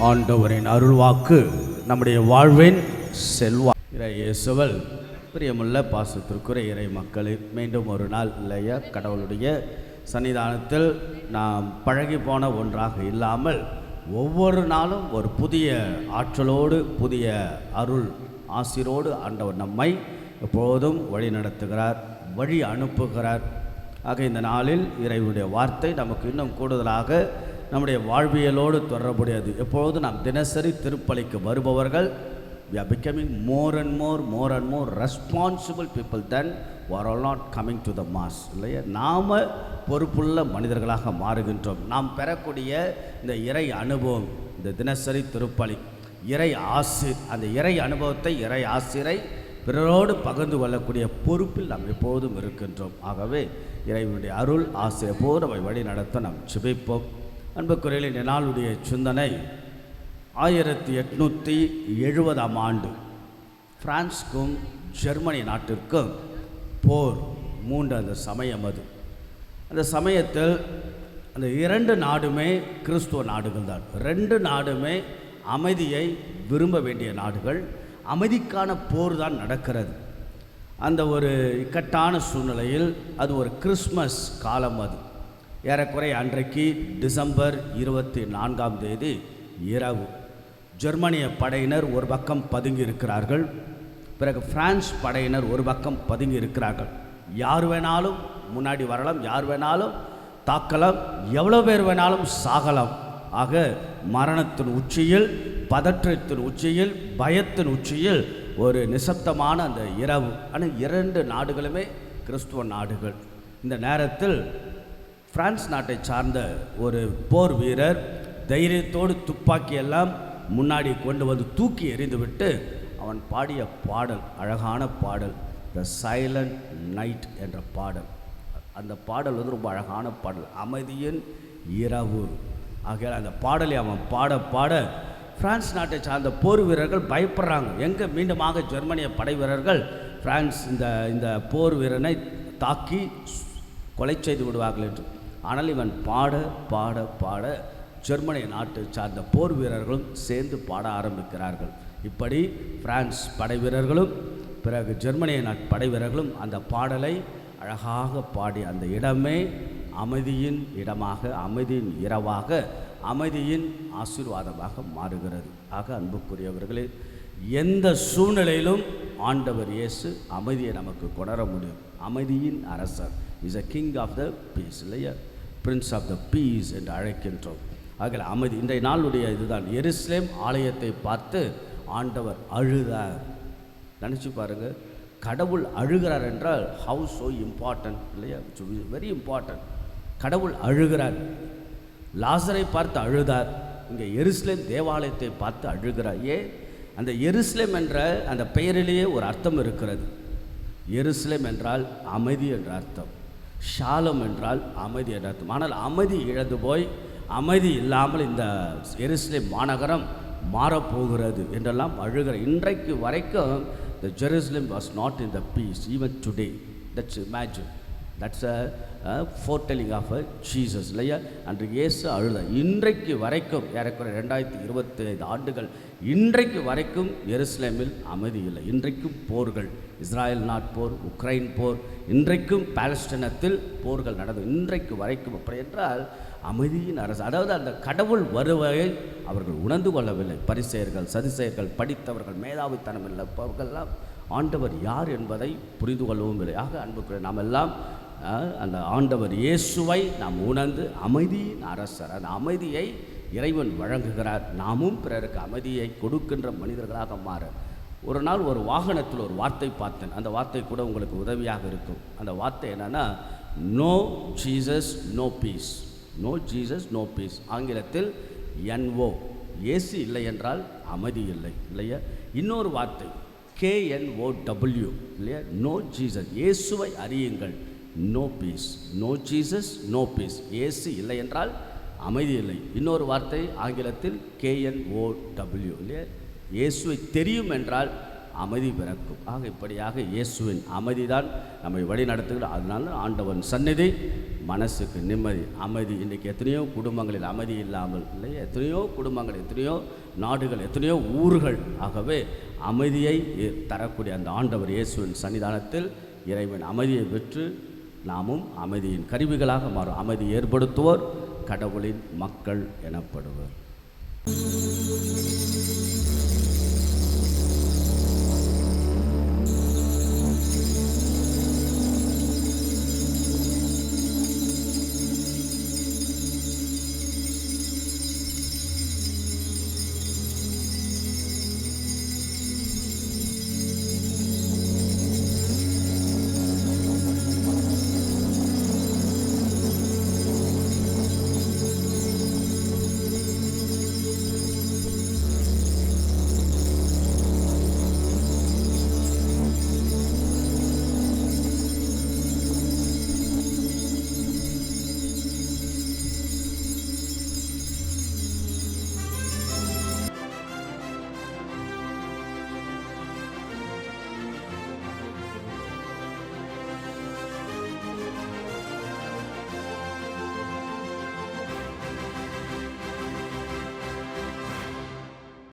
ஆண்டவரின் அருள்வாக்கு நம்முடைய வாழ்வின் செல்வா இறை இயேசுவல் பிரியமுள்ள பாசத்திற்குரிய இறை மக்களே மீண்டும் ஒரு நாள் இல்லையா கடவுளுடைய சன்னிதானத்தில் நாம் பழகி போன ஒன்றாக இல்லாமல் ஒவ்வொரு நாளும் ஒரு புதிய ஆற்றலோடு புதிய அருள் ஆசிரோடு ஆண்டவர் நம்மை எப்போதும் வழி நடத்துகிறார் வழி அனுப்புகிறார். ஆக இந்த நாளில் இறைவனுடைய வார்த்தை நமக்கு இன்னும் கூடுதலாக நம்முடைய வாழ்வியலோடு தொடர்புடையது. எப்பொழுது நாம் தினசரி திருப்பலிக்கு வருபவர்கள் we are becoming more and more more and more responsible people then who all not coming to the mass இல்லையா? நாம் பொறுப்புள்ள மனிதர்களாக மாறுகின்றோம். நாம் பெறக்கூடிய இந்த இறை அனுபவம் இந்த தினசரி திருப்பலி இறை ஆசிர் அந்த இறை அனுபவத்தை இறை ஆசிரை பிறரோடு பகிர்ந்து கொள்ளக்கூடிய பொறுப்பில் நாம் எப்போதும் இருக்கின்றோம். ஆகவே இறைவனுடைய அருள் ஆசை நம்மை வழி நடத்த நாம் சிபிப்போம் அன்புக்குறையில் இந்த நாளுடைய சிந்தனை ஆயிரத்தி எட்நூற்றி எழுபதாம் ஆண்டு. பிரான்ஸ்க்கும் ஜெர்மனி நாட்டிற்கும் போர் மூன்று அந்த சமயம் அது. அந்த சமயத்தில் அந்த இரண்டு நாடுமே கிறிஸ்துவ நாடுகள் தான். ரெண்டு நாடுமே அமைதியை விரும்ப வேண்டிய நாடுகள். அமைதிக்கான போர் தான் நடக்கிறது. அந்த ஒரு இக்கட்டான சூழ்நிலையில் அது ஒரு கிறிஸ்மஸ் காலம் அது. ஏறக்குறை அன்றைக்கு டிசம்பர் இருபத்தி நான்காம் தேதி இரவு. ஜெர்மனிய படையினர் ஒரு பக்கம் பதுங்கி இருக்கிறார்கள் பிறகு பிரான்ஸ் படையினர் ஒரு பக்கம் பதுங்கி இருக்கிறார்கள் யார் வேணாலும் முன்னாடி வரலாம் யார் வேணாலும் தாக்கலாம் எவ்வளோ பேர் வேணாலும் சாகலாம். ஆக மரணத்தின் உச்சியில் பதற்றத்தின் உச்சியில் பயத்தின் உச்சியில் ஒரு நிசப்தமான அந்த இரவு. ஆனால் இரண்டு நாடுகளுமே கிறிஸ்துவ நாடுகள். இந்த நேரத்தில் பிரான்ஸ் நாட்டை சார்ந்த ஒரு போர் வீரர் தைரியத்தோடு துப்பாக்கியெல்லாம் முன்னாடி கொண்டு வந்து தூக்கி எறிந்துவிட்டு அவன் பாடிய பாடல் அழகான பாடல் த சைலண்ட் நைட் என்ற பாடல். அந்த பாடல் வந்து ரொம்ப அழகான பாடல். அமைதியின் இரவு. ஆகையால் அந்த பாடலை அவன் பாட பாட பிரான்ஸ் நாட்டை சார்ந்த போர் வீரர்கள் பயப்படுறாங்க. எங்கே மீண்டுமாக ஜெர்மனிய படை வீரர்கள் பிரான்ஸ் இந்த இந்த போர் வீரனை தாக்கி கொலை செய்து விடுவார்கள் என்று. ஆனால் இவன் பாட பாட பாட ஜெர்மனிய நாட்டை சார்ந்த போர் வீரர்களும் சேர்ந்து பாட ஆரம்பிக்கிறார்கள். இப்படி பிரான்ஸ் படை வீரர்களும் பிறகு ஜெர்மனிய நாட்டு படை வீரர்களும் அந்த பாடலை அழகாக பாடி அந்த இடமே அமைதியின் இடமாக அமைதியின் இரவாக அமைதியின் ஆசீர்வாதமாக மாறுகிறது. ஆக அன்புக்குரியவர்களே எந்த சூழ்நிலையிலும் ஆண்டவர் இயேசு அமைதியை நமக்கு கொணர முடியும். அமைதியின் அரசர். Is a king of the peace இல்லையா? பிரின்ஸ் ஆஃப் த பீஸ் என்று அழைக்கின்றோம். ஆகல அமைதி இன்றைய நாளுடைய இதுதான். எருசலேம் ஆலயத்தை பார்த்து ஆண்டவர் அழுதார். நினச்சி பாருங்கள் கடவுள் அழுகிறார் என்றால் ஹவு ஸோ இம்பார்ட்டன்ட் இல்லையா? வெரி இம்பார்ட்டன்ட் கடவுள் அழுகிறார். லாசரை பார்த்து அழுதார். இங்கே எருசலேம் தேவாலயத்தை பார்த்து அழுகிறார். ஏன்? அந்த எருசலேம் என்ற அந்த பெயரிலேயே ஒரு அர்த்தம் இருக்கிறது. எருசலேம் என்றால் அமைதி என்ற அர்த்தம். ஷாலம் என்றால் அமைதி என்ற அர்த்தம். ஆனால் அமைதி இழந்து போய் அமைதி இல்லாமல் இந்த எருசலேம் மாநகரம் மாறப்போகிறது என்றெல்லாம் அழுகிற இன்றைக்கு வரைக்கும் the Jerusalem was not in the peace even today that's imagine that's a foretelling of a Jesus இல்லையா? அன்று இயேசு அழுத. இன்றைக்கு வரைக்கும் ஏறக்குறை ரெண்டாயிரத்தி இருபத்தி ஐந்து ஆண்டுகள் இன்றைக்கு வரைக்கும் எருசலேமில் அமைதி இல்லை. இன்றைக்கும் போர்கள் இஸ்ராயல் நாட்போர் உக்ரைன் போர் இன்றைக்கும் பாலஸ்டீனத்தில் போர்கள் நடந்தது இன்றைக்கு வரைக்கும் அப்படி என்றால் அமைதியின் அரசு அதாவது அந்த கடவுள் வருவதை அவர்கள் உணர்ந்து கொள்ளவில்லை. பரிசெயர்கள் சதிசெயர்கள் படித்தவர்கள் மேதாவித்தனம் இல்லப்பவர்கள்லாம் ஆண்டவர் யார் என்பதை புரிந்து கொள்ளவும் இல்லை. ஆக அன்புக்குரிய நாம் எல்லாம் அந்த ஆண்டவர் இயேசுவை நாம் உணர்ந்து அமைதியின் அரசர். அந்த அமைதியை இறைவன் வழங்குகிறார். நாமும் பிறருக்கு அமைதியை கொடுக்கின்ற மனிதர்களாக மாற. ஒரு நாள் ஒரு வாகனத்தில் ஒரு வார்த்தை பார்த்தேன். அந்த வார்த்தை கூட உங்களுக்கு உதவியாக இருக்கும். அந்த வார்த்தை என்னென்னா no Jesus no peace no Jesus no peace ஆங்கிலத்தில் என்ஓ ஏசி இல்லை என்றால் அமைதி இல்லை. இல்லையா? இன்னொரு வார்த்தை கேஎன்ஓ டபிள்யூ இல்லையா? நோ ஜீசஸ் இயேசுவை அறியுங்கள். Know peace no Jesus no peace இயேசு இல்லை என்றால் அமைதி இல்லை. இன்னொரு வார்த்தை ஆங்கிலத்தில் கேஎன்ஓ டபிள்யூ இல்லையா? இயேசுவை தெரியும் என்றால் அமைதி பிறக்கும். ஆக இப்படியாக இயேசுவின் அமைதிதான் நம்மை வழி நடத்துகிற அதனால ஆண்டவன் சந்நிதி மனசுக்கு நிம்மதி. அமைதி. இன்றைக்கி எத்தனையோ குடும்பங்களில் அமைதி இல்லாமல் இல்லை எத்தனையோ குடும்பங்கள் எத்தனையோ நாடுகள் எத்தனையோ ஊர்கள். ஆகவே அமைதியை தரக்கூடிய அந்த ஆண்டவர் இயேசுவின் சன்னிதானத்தில் இறைவன் அமைதியை பெற்று நாமும் அமைதியின் கருவிகளாக மாறும். அமைதி ஏற்படுத்துவோர் கடவுளின் மக்கள் எனப்படுவர்.